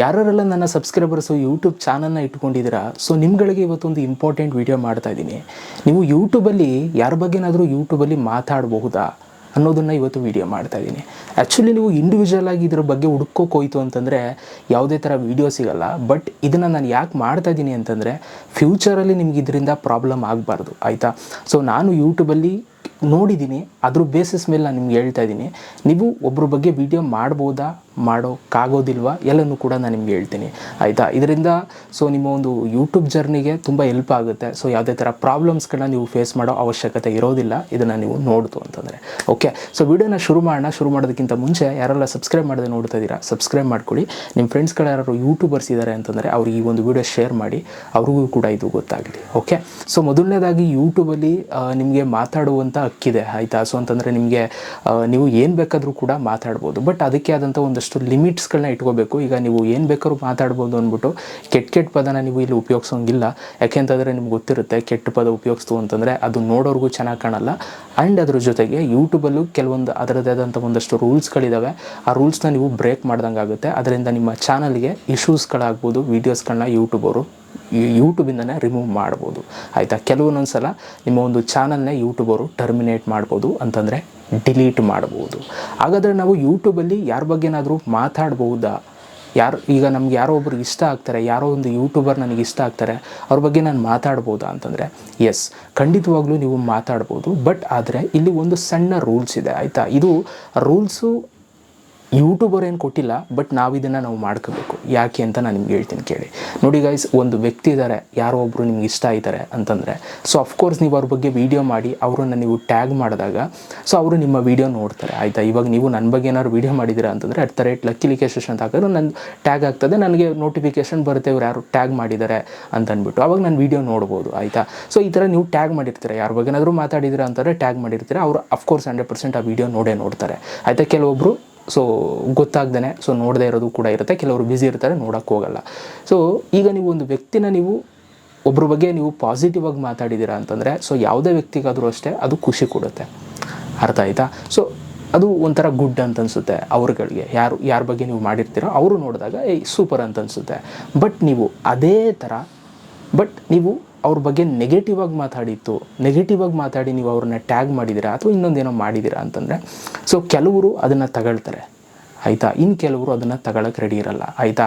ಯಾರೆಲ್ಲ ನನ್ನ subscribers YouTube ಚಾನಲ್ನ ಇಟ್ಕೊಂಡಿದ್ದೀರಾ ಸೊ ನಿಮ್ಗಳಿಗೆ ಇವತ್ತೊಂದು ಇಂಪಾರ್ಟೆಂಟ್ ವಿಡಿಯೋ ಮಾಡ್ತಾ ಇದ್ದೀನಿ. ನೀವು ಯೂಟ್ಯೂಬಲ್ಲಿ ಯಾರ ಬಗ್ಗೆನಾದರೂ ಯೂಟ್ಯೂಬಲ್ಲಿ ಮಾತಾಡಬಹುದಾ ಅನ್ನೋದನ್ನು ಇವತ್ತು ವಿಡಿಯೋ ಮಾಡ್ತಾ ಇದ್ದೀನಿ. ಆ್ಯಕ್ಚುಲಿ ನೀವು ಇಂಡಿವಿಜುವಲ್ ಆಗಿ ಇದ್ರ ಬಗ್ಗೆ ಹುಡ್ಕೋಕೋಯ್ತು ಅಂತಂದರೆ ಯಾವುದೇ ಥರ ವೀಡಿಯೋ ಸಿಗಲ್ಲ ಬಟ್ ಇದನ್ನು ನಾನು ಯಾಕೆ ಮಾಡ್ತಾ ಇದ್ದೀನಿ ಅಂತಂದರೆ ಫ್ಯೂಚರಲ್ಲಿ ನಿಮ್ಗೆ ಇದರಿಂದ ಪ್ರಾಬ್ಲಮ್ ಆಗಬಾರ್ದು, ಆಯಿತಾ? ಸೊ ನಾನು ಯೂಟ್ಯೂಬಲ್ಲಿ ನೋಡಿದ್ದೀನಿ, ಅದ್ರ ಬೇಸಿಸ್ ಮೇಲೆ ನಾನು ನಿಮ್ಗೆ ಹೇಳ್ತಾ ಇದ್ದೀನಿ. ನೀವು ಒಬ್ಬರ ಬಗ್ಗೆ ವಿಡಿಯೋ ಮಾಡ್ಬೋದಾ? ಮಾಡೋಕ್ಕಾಗೋದಿಲ್ವಾ? ಎಲ್ಲನೂ ಕೂಡ ನಾನು ನಿಮ್ಗೆ ಹೇಳ್ತೀನಿ. ಆಯಿತಾ? ಇದರಿಂದ ಸೊ ನಿಮ್ಮ ಒಂದು ಯೂಟ್ಯೂಬ್ ಜರ್ನಿಗೆ ತುಂಬ ಹೆಲ್ಪ್ ಆಗುತ್ತೆ. ಸೊ ಯಾವುದೇ ಥರ ಪ್ರಾಬ್ಲಮ್ಸ್ಗಳನ್ನ ನೀವು ಫೇಸ್ ಮಾಡೋ ಅವಶ್ಯಕತೆ ಇರೋದಿಲ್ಲ. ಇದನ್ನು ನೀವು ನೋಡ್ತು ಅಂತಂದರೆ. ಓಕೆ ಸೊ ವಿಡಿಯೋನ ಶುರು ಮಾಡೋಣ. ಶುರು ಮಾಡೋದಕ್ಕಿಂತ ಮುಂಚೆ ಯಾರೆಲ್ಲ ಸಬ್ಸ್ಕ್ರೈಬ್ ಮಾಡದೆ ನೋಡ್ತಾ ಇದ್ದೀರಾ ಸಬ್ಸ್ಕ್ರೈಬ್ ಮಾಡ್ಕೊಳ್ಳಿ. ನಿಮ್ಮ ಫ್ರೆಂಡ್ಸ್ಗಳು ಯಾರು ಯೂಟ್ಯೂಬರ್ಸ್ ಇದ್ದಾರೆ ಅಂತಂದರೆ ಅವ್ರಿಗೆ ಈ ಒಂದು ವಿಡಿಯೋ ಶೇರ್ ಮಾಡಿ. ಅವ್ರಿಗೂ ಕೂಡ ಇದು ಗೊತ್ತಾಗಲಿ ಓಕೆ ಸೊ ಮೊದಲನೇದಾಗಿ ಯೂಟ್ಯೂಬಲ್ಲಿ ನಿಮಗೆ ಮಾತಾಡುವಂಥ ಹಕ್ಕಿದೆ. ಆಯಿತಾ? ಸೊ ಅಂತಂದರೆ ನಿಮಗೆ ನೀವು ಏನು ಬೇಕಾದರೂ ಕೂಡ ಮಾತಾಡ್ಬೋದು. ಬಟ್ ಅದಕ್ಕೆ ಆದಂಥ ಒಂದಷ್ಟು ಲಿಮಿಟ್ಸ್ಗಳನ್ನ ಇಟ್ಕೋಬೇಕು. ಈಗ ನೀವು ಏನು ಬೇಕಾದ್ರೂ ಮಾತಾಡ್ಬೋದು ಅಂದ್ಬಿಟ್ಟು ಕೆಟ್ಟ ಕೆಟ್ಟ ಪದನ ನೀವು ಇಲ್ಲಿ ಉಪಯೋಗಿಸೋಂಗಿಲ್ಲ. ಯಾಕೆಂತಂದರೆ ನಿಮ್ಗೆ ಗೊತ್ತಿರುತ್ತೆ, ಕೆಟ್ಟ ಪದ ಉಪಯೋಗಿಸ್ತು ಅಂತಂದರೆ ಅದು ನೋಡೋರ್ಗೂ ಚೆನ್ನಾಗಿ ಕಾಣಲ್ಲ. ಆ್ಯಂಡ್ ಅದ್ರ ಜೊತೆಗೆ ಯೂಟ್ಯೂಬಲ್ಲೂ ಕೆಲವೊಂದು ಅದರದ್ದೇ ಆದಂಥ ಒಂದಷ್ಟು ರೂಲ್ಸ್ಗಳಿದ್ದಾವೆ ಆ ರೂಲ್ಸ್ನ ನೀವು ಬ್ರೇಕ್ ಮಾಡ್ದಂಗೆ ಆಗುತ್ತೆ. ಅದರಿಂದ ನಿಮ್ಮ ಚಾನಲ್ಗೆ ಇಶ್ಯೂಸ್ಗಳಾಗ್ಬೋದು, ವೀಡಿಯೋಸ್ಗಳನ್ನ ಯೂಟ್ಯೂಬರು ಯೂಟ್ಯೂಬಿಂದನೇ ರಿಮೂವ್ ಮಾಡ್ಬೋದು. ಆಯಿತಾ? ಕೆಲವೊಂದೊಂದು ಸಲ ನಿಮ್ಮ ಒಂದು ಚಾನಲ್ನೇ ಅವರು ಟರ್ಮಿನೇಟ್ ಮಾಡ್ಬೋದು ಅಂತಂದರೆ ಡಿಲೀಟ್ ಮಾಡ್ಬೋದು ಹಾಗಾದರೆ ನಾವು ಯೂಟ್ಯೂಬಲ್ಲಿ ಯಾರ ಬಗ್ಗೆನಾದರೂ ಮಾತಾಡ್ಬೋದಾ ಯಾರು, ಈಗ ನಮ್ಗೆ ಯಾರೋ ಒಬ್ರು ಇಷ್ಟ ಆಗ್ತಾರೆ, ಯಾರೋ ಒಂದು ಯೂಟ್ಯೂಬರ್ ನನಗೆ ಇಷ್ಟ ಆಗ್ತಾರೆ, ಅವ್ರ ಬಗ್ಗೆ ನಾನು ಮಾತಾಡ್ಬೋದಾ ಅಂತಂದರೆ ಎಸ್ ಖಂಡಿತವಾಗ್ಲೂ ನೀವು ಮಾತಾಡ್ಬೋದು ಬಟ್ ಆದರೆ ಇಲ್ಲಿ ಒಂದು ಸಣ್ಣ ರೂಲ್ಸ್ ಇದೆ, ಆಯಿತಾ? ಇದು ರೂಲ್ಸು ಯೂಟ್ಯೂಬರ್ ಏನು ಕೊಟ್ಟಿಲ್ಲ, ಬಟ್ ನಾವು ಇದನ್ನು ನಾವು ಮಾಡ್ಕೋಬೇಕು. ಯಾಕೆ ಅಂತ ನಾನು ನಿಮ್ಗೆ ಹೇಳ್ತೀನಿ ಕೇಳಿ. ನೋಡಿ ಗೈಸ್ ಒಂದು ವ್ಯಕ್ತಿ ಇದ್ದಾರೆ ಯಾರೋ ಒಬ್ಬರು ನಿಮ್ಗೆ ಇಷ್ಟ ಇದ್ದಾರೆ ಅಂತಂದರೆ ಸೊ ಅಫ್ಕೋರ್ಸ್ ನೀವು ಅವ್ರ ಬಗ್ಗೆ ವೀಡಿಯೋ ಮಾಡಿ, ಅವರನ್ನು ನೀವು ಟ್ಯಾಗ್ ಮಾಡಿದಾಗ ಸೊ ಅವರು ನಿಮ್ಮ ವೀಡಿಯೋ ನೋಡ್ತಾರೆ, ಆಯಿತಾ? ಇವಾಗ ನೀವು ನನ್ನ ಬಗ್ಗೆ ಏನಾದ್ರು ವೀಡಿಯೋ ಮಾಡಿದ್ದೀರಾ ಅಂತಂದರೆ ಅಟ್ ದ ರೇಟ್ ಲಕ್ಕಿ ಅಂತ ಹಾಕಿದ್ರೆ ನನ್ನ ಟ್ಯಾಗ್ ಆಗ್ತದೆ, ನನಗೆ ನೋಟಿಫಿಕೇಶನ್ ಬರುತ್ತೆ, ಇವ್ರು ಯಾರು ಟ್ಯಾಗ್ ಮಾಡಿದ್ದಾರೆ ಅಂತ ಅಂದ್ಬಿಟ್ಟು. ಅವಾಗ ನಾನು ವೀಡಿಯೋ ನೋಡ್ಬೋದು, ಆಯಿತಾ? ಸೊ ಈ ಥರ ನೀವು ಟ್ಯಾಗ್ ಮಾಡಿರ್ತೀರ? ಯಾರ ಬಗ್ಗೆ ಏನಾದರೂ ಮಾತಾಡಿದ್ದೀರಾ ಅಂತಂದರೆ ಟ್ಯಾಗ್ ಮಾಡಿರ್ತೀರ? ಅವರು ಅಫ್ಕೋರ್ಸ್ ಹಂಡ್ರೆಡ್ ಪರ್ಸೆಂಟ್ ಆ ವೀಡಿಯೋ ನೋಡೇ ನೋಡ್ತಾರೆ, ಆಯಿತಾ? ಕೆಲವೊಬ್ಬರು ಸೊ ಗೊತ್ತಾಗ್ದೇ ಸೊ ನೋಡದೇ ಇರೋದು ಕೂಡ ಇರುತ್ತೆ. ಕೆಲವರು ಬ್ಯುಸಿ ಇರ್ತಾರೆ ನೋಡೋಕ್ಕೆ ಹೋಗಲ್ಲ. ಸೊ ಈಗ ನೀವು ಒಂದು ವ್ಯಕ್ತಿನ ನೀವು ಒಬ್ಬರ ಬಗ್ಗೆ ನೀವು ಪಾಸಿಟಿವ್ ಆಗಿ ಮಾತಾಡಿದ್ದೀರಾ ಅಂತಂದರೆ ಸೊ ಯಾವುದೇ ವ್ಯಕ್ತಿಗಾದರೂ ಅಷ್ಟೇ ಅದು ಖುಷಿ ಕೊಡುತ್ತೆ. ಅರ್ಥ ಆಯಿತಾ? ಸೊ ಅದು ಒಂಥರ ಗುಡ್ ಅಂತ ಅನಿಸುತ್ತೆ ಅವ್ರುಗಳಿಗೆ. ಯಾರು, ಯಾರ ಬಗ್ಗೆ ನೀವು ಮಾಡಿರ್ತೀರೋ, ಅವರು ನೋಡಿದಾಗ, ಏಯ್ ಸೂಪರ್ ಅಂತ ಅನಿಸುತ್ತೆ. ಬಟ್ ನೀವು ಅದೇ ಥರ ಬಟ್ ನೀವು ಅವ್ರ ಬಗ್ಗೆ ನೆಗೆಟಿವ್ ಆಗಿ ಮಾತಾಡಿತ್ತು. ನೆಗೆಟಿವ್ ಆಗಿ ಮಾತಾಡಿ ನೀವು ಅವ್ರನ್ನ ಟ್ಯಾಗ್ ಮಾಡಿದಿರಾ ಅಥವಾ ಇನ್ನೊಂದೇನೋ ಮಾಡಿದಿರಾ ಅಂತಂದರೆ ಸೊ ಕೆಲವರು ಅದನ್ನು ತಗೊಳ್ತಾರೆ. ಆಯಿತಾ? ಇನ್ನು ಕೆಲವರು ಅದನ್ನು ತಗೊಳಕ್ಕೆ ರೆಡಿ ಇರಲ್ಲ. ಆಯಿತಾ?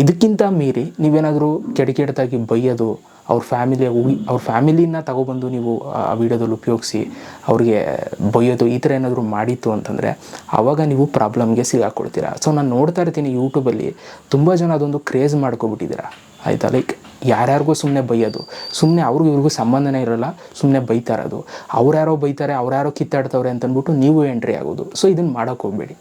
ಇದಕ್ಕಿಂತ ಮೀರಿ ನೀವೇನಾದರೂ ಕೆಡ ಕೆಡದಾಗಿ ಬೈಯೋದು, ಅವ್ರ ಫ್ಯಾಮಿಲಿಯ ಹೋಗಿ ಅವ್ರ ಫ್ಯಾಮಿಲಿನ ತಗೊಬಂದು ನೀವು ಆ ವಿಡಿಯೋದಲ್ಲಿ ಉಪಯೋಗಿಸಿ ಅವ್ರಿಗೆ ಬೈಯೋದು ಈ ಥರ ಏನಾದರೂ ಮಾಡಿತ್ತು ಅಂತಂದರೆ, ಆವಾಗ ನೀವು ಪ್ರಾಬ್ಲಮ್ಗೆ ಸಿಗಾಕೊಳ್ತೀರಾ. ಸೊ ನಾನು ನೋಡ್ತಾ ಇರ್ತೀನಿ ಯೂಟ್ಯೂಬಲ್ಲಿ ತುಂಬ ಜನ ಅದೊಂದು ಕ್ರೇಜ್ ಮಾಡ್ಕೊಬಿಟ್ಟಿದ್ದೀರಾ. ಆಯಿತಾ? ಲೈಕ್ ಯಾರ್ಯಾರಿಗೂ ಸುಮ್ಮನೆ ಬೈಯೋದು. ಸುಮ್ಮನೆ ಅವ್ರಿಗೂ ಇವ್ರಿಗೂ ಸಂಬಂಧನೇ ಇರೋಲ್ಲ ಸುಮ್ಮನೆ ಬೈತಾ ಇರೋದು. ಅವ್ರು ಯಾರೋ ಬೈತಾರೆ, ಅವ್ರ್ಯಾರೋ ಕಿತ್ತಾಡ್ತವ್ರೆ ಅಂತಂದ್ಬಿಟ್ಟು ನೀವು ಎಂಟ್ರಿ ಆಗೋದು. ಸೊ ಇದನ್ನು ಮಾಡೋಕ್ಕೆ ಹೋಗಬೇಡಿ.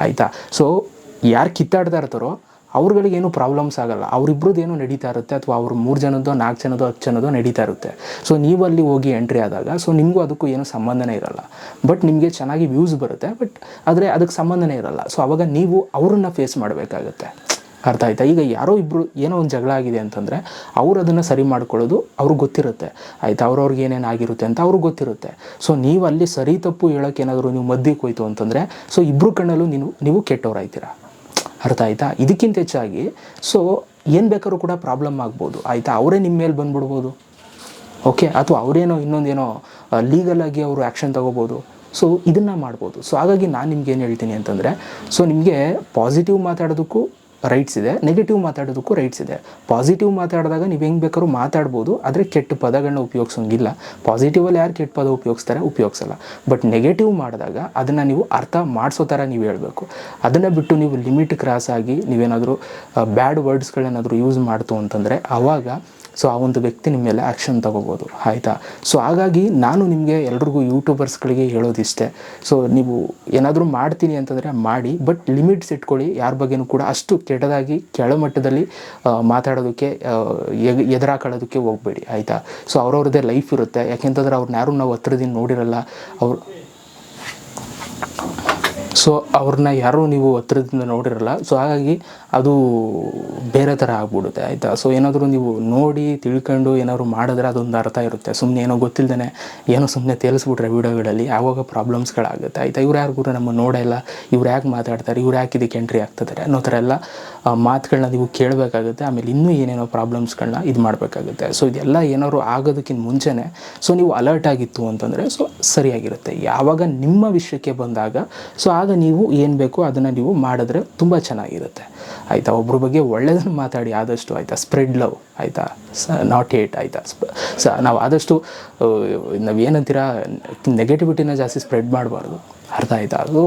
ಆಯಿತಾ? ಸೊ ಯಾರು ಕಿತ್ತಾಡ್ತಾ ಇರ್ತಾರೋ ಅವ್ರುಗಳಿಗೇನು ಪ್ರಾಬ್ಲಮ್ಸ್ ಆಗಲ್ಲ. ಅವ್ರಿಬ್ರದ್ದು ಏನು ನಡೀತಾ ಇರುತ್ತೆ ಅಥವಾ ಅವ್ರು ಮೂರು ಜನದೋ ನಾಲ್ಕು ಜನದೋ ಹತ್ತು ಜನದೋ ನಡೀತಾ ಇರುತ್ತೆ. ಸೊ ನೀವು ಅಲ್ಲಿ ಹೋಗಿ ಎಂಟ್ರಿ ಆದಾಗ ಸೊ ನಿಮಗೂ ಅದಕ್ಕೂ ಏನೂ ಸಂಬಂಧನೇ ಇರಲ್ಲ. ಬಟ್ ನಿಮಗೆ ಚೆನ್ನಾಗಿ ವ್ಯೂಸ್ ಬರುತ್ತೆ ಬಟ್ ಆದರೆ ಅದಕ್ಕೆ ಸಂಬಂಧನೇ ಇರಲ್ಲ. ಸೊ ಅವಾಗ ನೀವು ಅವ್ರನ್ನ ಫೇಸ್ ಮಾಡಬೇಕಾಗತ್ತೆ. ಅರ್ಥ ಆಯ್ತಾ? ಈಗ ಯಾರೋ ಇಬ್ಬರು ಏನೋ ಒಂದು ಜಗಳ ಆಗಿದೆ ಅಂತಂದರೆ ಅವ್ರು ಅದನ್ನು ಸರಿ ಮಾಡ್ಕೊಳ್ಳೋದು ಅವ್ರಿಗೆ ಗೊತ್ತಿರುತ್ತೆ. ಆಯಿತಾ? ಅವ್ರವ್ರಿಗೆ ಏನೇನು ಆಗಿರುತ್ತೆ ಅಂತ ಅವ್ರಿಗೆ ಗೊತ್ತಿರುತ್ತೆ. ಸೊ ನೀವು ಅಲ್ಲಿ ಸರಿ ತಪ್ಪು ಹೇಳೋಕೆ ಏನಾದರೂ ನೀವು ಮಧ್ಯಕ್ಕೆ ಹೋಯ್ತು ಅಂತಂದರೆ ಸೊ ಇಬ್ಬರು ಕಣ್ಣಲ್ಲೂ ನೀವು ನೀವು ಕೆಟ್ಟವ್ರಾಯ್ತೀರಾ ಅರ್ಥ ಆಯ್ತಾ? ಇದಕ್ಕಿಂತ ಹೆಚ್ಚಾಗಿ ಸೊ ಏನು ಬೇಕಾದ್ರೂ ಕೂಡ ಪ್ರಾಬ್ಲಮ್ ಆಗ್ಬೋದು. ಆಯಿತಾ? ಅವರೇ ನಿಮ್ಮ ಮೇಲೆ ಬಂದ್ಬಿಡ್ಬೋದು. ಓಕೆ? ಅಥವಾ ಅವರೇನೋ ಇನ್ನೊಂದೇನೋ ಲೀಗಲಾಗಿ ಅವರು ಆ್ಯಕ್ಷನ್ ತಗೋಬೋದು. ಸೊ ಇದನ್ನು ಮಾಡ್ಬೋದು. ಸೊ ಹಾಗಾಗಿ ನಾನು ನಿಮ್ಗೆ ಏನು ಹೇಳ್ತೀನಿ ಅಂತಂದರೆ ಸೊ ನಿಮಗೆ ಪಾಸಿಟಿವ್ ಮಾತಾಡೋದಕ್ಕೂ ರೈಟ್ಸ್ ಇದೆ. ನೆಗೆಟಿವ್ ಮಾತಾಡೋದಕ್ಕೂ ರೈಟ್ಸ್ ಇದೆ. ಪಾಸಿಟಿವ್ ಮಾತಾಡಿದಾಗ ನೀವು ಹೆಂಗೆ ಬೇಕಾದ್ರೂ ಮಾತಾಡ್ಬೋದು, ಆದರೆ ಕೆಟ್ಟ ಪದಗಳನ್ನ ಉಪಯೋಗಿಸೋಂಗಿಲ್ಲ. ಪಾಸಿಟಿವಲ್ಲಿ ಯಾರು ಕೆಟ್ಟ ಪದ ಉಪಯೋಗಿಸ್ತಾರೆ? ಉಪಯೋಗಿಸಲ್ಲ. ಬಟ್ ನೆಗೆಟಿವ್ ಮಾಡಿದಾಗ ಅದನ್ನು ನೀವು ಅರ್ಥ ಮಾಡಿಸೋ ಥರ ನೀವು ಹೇಳಬೇಕು. ಅದನ್ನು ಬಿಟ್ಟು ನೀವು ಲಿಮಿಟ್ ಕ್ರಾಸ್ ಆಗಿ ನೀವೇನಾದರೂ ಬ್ಯಾಡ್ ವರ್ಡ್ಸ್ಗಳೇನಾದರೂ ಯೂಸ್ ಮಾಡ್ತು ಅಂತಂದರೆ ಆವಾಗ ಸೊ ಆ ಒಂದು ವ್ಯಕ್ತಿ ನಿಮ್ಮ ಮೇಲೆ ಆ್ಯಕ್ಷನ್ ತಗೋಬೋದು. ಆಯಿತಾ? ಸೊ ಹಾಗಾಗಿ ನಾನು ನಿಮಗೆ ಎಲ್ರಿಗೂ ಯೂಟ್ಯೂಬರ್ಸ್ಗಳಿಗೆ ಹೇಳೋದಿಷ್ಟೇ. ಸೊ ನೀವು ಏನಾದರೂ ಮಾಡ್ತೀನಿ ಅಂತಂದರೆ ಮಾಡಿ ಬಟ್ ಲಿಮಿಟ್ಸ್ ಇಟ್ಕೊಳ್ಳಿ. ಯಾರ ಬಗ್ಗೆನೂ ಕೂಡ ಅಷ್ಟು ಕೆಟ್ಟದಾಗಿ ಕೆಳಮಟ್ಟದಲ್ಲಿ ಮಾತಾಡೋದಕ್ಕೆ ಎದುರಾಕೊಳ್ಳೋದಕ್ಕೆ ಹೋಗಬೇಡಿ. ಆಯಿತಾ? ಸೊ ಅವ್ರವ್ರದ್ದೇ ಲೈಫ್ ಇರುತ್ತೆ. ಯಾಕೆಂತಂದ್ರೆ ಅವ್ರನ್ನ ಯಾರು ನಾವು ಹತ್ರದಿಂದ ನೋಡಿರಲ್ಲ. ಅವ್ರು ಸೊ ಅವ್ರನ್ನ ಯಾರೂ ನೀವು ಹತ್ರದಿಂದ ನೋಡಿರಲ್ಲ. ಸೊ ಹಾಗಾಗಿ ಅದು ಬೇರೆ ಥರ ಆಗ್ಬಿಡುತ್ತೆ, ಆಯಿತಾ? ಸೊ ಏನಾದರೂ ನೀವು ನೋಡಿ, ತಿಳ್ಕೊಂಡು ಏನಾದ್ರು ಮಾಡಿದ್ರೆ ಅದೊಂದು ಅರ್ಥ ಇರುತ್ತೆ. ಸುಮ್ಮನೆ ಏನೋ ಗೊತ್ತಿಲ್ಲದೇ ಏನೋ ಸುಮ್ಮನೆ ತೇಲಿಸ್ಬಿಟ್ರೆ ವೀಡಿಯೋಗಳಲ್ಲಿ, ಆವಾಗ ಪ್ರಾಬ್ಲಮ್ಸ್ಗಳಾಗುತ್ತೆ, ಆಯಿತಾ? ಇವ್ರು ಯಾರು ಗುರು ನಮ್ಮ ನೋಡಲ್ಲ ಇವ್ರು ಯಾಕೆ ಮಾತಾಡ್ತಾರೆ? ಇವ್ರು ಯಾಕೆ ಇದಕ್ಕೆ ಎಂಟ್ರಿ ಆಗ್ತಿದ್ದಾರೆ? ಅನ್ನೋ ಥರ ಎಲ್ಲ ಮಾತುಗಳನ್ನ ನೀವು ಕೇಳಬೇಕಾಗುತ್ತೆ. ಆಮೇಲೆ ಇನ್ನೂ ಏನೇನೋ ಪ್ರಾಬ್ಲಮ್ಸ್ಗಳನ್ನ ಇದು ಮಾಡಬೇಕಾಗುತ್ತೆ. ಸೊ ಇದೆಲ್ಲ ಏನಾದ್ರು ಆಗೋದಕ್ಕಿಂತ ಮುಂಚೆನೇ ಸೊ ನೀವು ಅಲರ್ಟ್ ಆಗಿತ್ತು ಅಂತಂದರೆ ಸೊ ಸರಿಯಾಗಿರುತ್ತೆ. ಯಾವಾಗ ನಿಮ್ಮ ವಿಷಯಕ್ಕೆ ಬಂದಾಗ ಸೊ ಆಗ ನೀವು ಏನು ಬೇಕೋ ಅದನ್ನು ನೀವು ಮಾಡಿದ್ರೆ ತುಂಬ ಚೆನ್ನಾಗಿರುತ್ತೆ. ಆಯಿತಾ? ಒಬ್ಬರ ಬಗ್ಗೆ ಒಳ್ಳೆಯದನ್ನು ಮಾತಾಡಿ, ಆದಷ್ಟು ಆಯಿತಾ? ಸ್ಪ್ರೆಡ್ ಲವ್ ಆಯಿತಾ? ಸ ನಾಟ್ ಏಟ್ ಆಯಿತಾ? ಸ, ನಾವು ಆದಷ್ಟು ನಾವು ಏನಂತೀರ ನೆಗೆಟಿವಿಟಿನ ಜಾಸ್ತಿ ಸ್ಪ್ರೆಡ್ ಮಾಡಬಾರ್ದು. ಅರ್ಥ ಆಯಿತಾ? ಅದು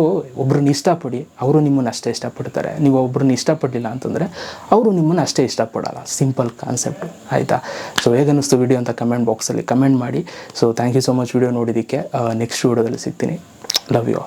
ಒಬ್ರನ್ನ ಇಷ್ಟಪಡಿ, ಅವರು ನಿಮ್ಮನ್ನು ಅಷ್ಟೇ ಇಷ್ಟಪಡ್ತಾರೆ. ನೀವು ಒಬ್ರನ್ನ ಇಷ್ಟಪಡಲಿಲ್ಲ ಅಂತಂದರೆ, ಅವರು ನಿಮ್ಮನ್ನು ಅಷ್ಟೇ ಇಷ್ಟಪಡೋಲ್ಲ. ಸಿಂಪಲ್ ಕಾನ್ಸೆಪ್ಟ್ ಆಯಿತಾ? ಸೊ ಹೇಗನ್ನಿಸ್ತು ವಿಡಿಯೋ ಅಂತ ಕಮೆಂಟ್ ಬಾಕ್ಸಲ್ಲಿ ಕಮೆಂಟ್ ಮಾಡಿ. So thank you so much video ನೋಡಿದ್ದಕ್ಕೆ. ನೆಕ್ಸ್ಟ್ ವಿಡಿಯೋದಲ್ಲಿ ಸಿಗ್ತೀನಿ. Love you